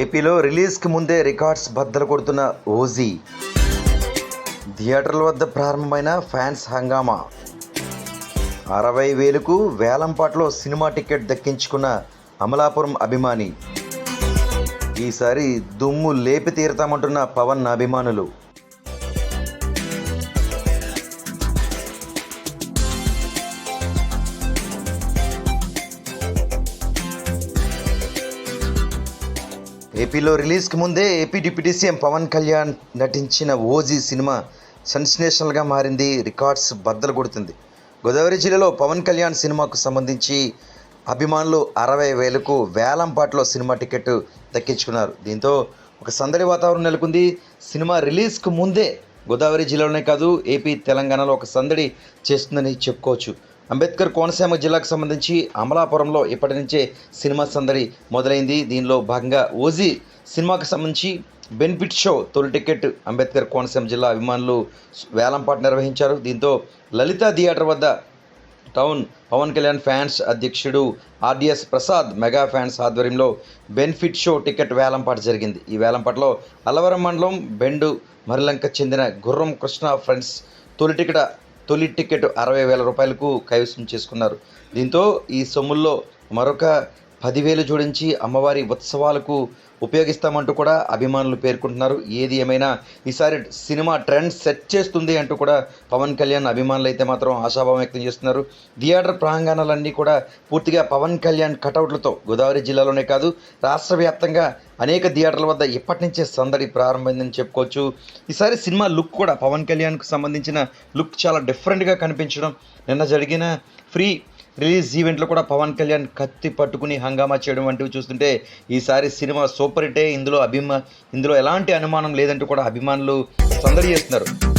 ఏపీలో రిలీజ్కి ముందే రికార్డ్స్ బద్దలు కొడుతున్న ఓజీ. థియేటర్ల వద్ద ప్రారంభమైన ఫ్యాన్స్ హంగామా. అరవై వేలకు వేలంపాట్లో సినిమా టికెట్ దక్కించుకున్న అమలాపురం అభిమాని. ఈసారి దుమ్ము లేపి తీరుతామంటున్న పవన్ అభిమానులు. ఏపీలో రిలీజ్కి ముందే AP deputy CM Pawan Kalyan నటించిన ఓజీ సినిమా సెన్సేషనల్గా మారింది రికార్డ్స్ బద్దలు కొడుతుంది. గోదావరి జిల్లాలో పవన్ కళ్యాణ్ సినిమాకు సంబంధించి అభిమానులు అరవై వేలకు వేలంపాట్లో సినిమా టికెట్ దక్కించుకున్నారు. దీంతో ఒక సందడి వాతావరణం నెలకొంది. సినిమా రిలీజ్కు ముందే గోదావరి జిల్లాలోనే కాదు ఏపీ తెలంగాణలో ఒక సందడి చేస్తుందని చెప్పుకోవచ్చు. అంబేద్కర్ కోనసీమ జిల్లాకు సంబంధించి అమలాపురంలో ఇప్పటి నుంచే సినిమా సందడి మొదలైంది. దీనిలో భాగంగా ఓజీ సినిమాకు సంబంధించి బెనిఫిట్ షో తొలి టికెట్ అంబేద్కర్ కోనసీమ జిల్లా అభిమానులు వేలంపాటు నిర్వహించారు. దీంతో లలిత థియేటర్ వద్ద టౌన్ పవన్ కళ్యాణ్ ఫ్యాన్స్ అధ్యక్షుడు ఆర్డిఎస్ ప్రసాద్ మెగా ఫ్యాన్స్ ఆధ్వర్యంలో బెనిఫిట్ షో టికెట్ వేలంపాట జరిగింది. ఈ వేలంపాటలో అల్లవరం మండలం బెండు మరిలంక చెందిన గుర్రం కృష్ణ ఫ్రెండ్స్ తొలి టికెట్ తొలి టికెట్ అరవై వేల రూపాయలకు కైవసం చేసుకున్నారు. దీంతో ఈ సొమ్ముల్లో మరొక పదివేలు జోడించి అమ్మవారి ఉత్సవాలకు ఉపయోగిస్తామంటూ కూడా అభిమానులు పేర్కొంటున్నారు. ఏది ఏమైనా ఈసారి సినిమా ట్రెండ్ సెట్ చేస్తుంది అంటూ కూడా పవన్ కళ్యాణ్ అభిమానులు అయితే మాత్రం ఆశాభావం వ్యక్తం చేస్తున్నారు. థియేటర్ ప్రాంగణాలన్నీ కూడా పూర్తిగా పవన్ కళ్యాణ్ కటౌట్లతో గోదావరి జిల్లాలోనే కాదు రాష్ట్ర వ్యాప్తంగా అనేక థియేటర్ల వద్ద ఇప్పటి నుంచే సందడి ప్రారంభమైందని చెప్పుకోవచ్చు. ఈసారి సినిమా లుక్ కూడా పవన్ కళ్యాణ్కు సంబంధించిన లుక్ చాలా డిఫరెంట్గా కనిపించడం నిన్న జరిగిన ఫ్రీ రిలీజ్ ఈవెంట్లో కూడా పవన్ కళ్యాణ్ కత్తి పట్టుకుని హంగామా చేయడం వంటివి చూస్తుంటే ఈసారి సినిమా సూపర్ హిటే. ఇందులో అభిమా ఇందులో ఎలాంటి అనుమానం లేదంటూ కూడా అభిమానులు సందడి చేస్తున్నారు.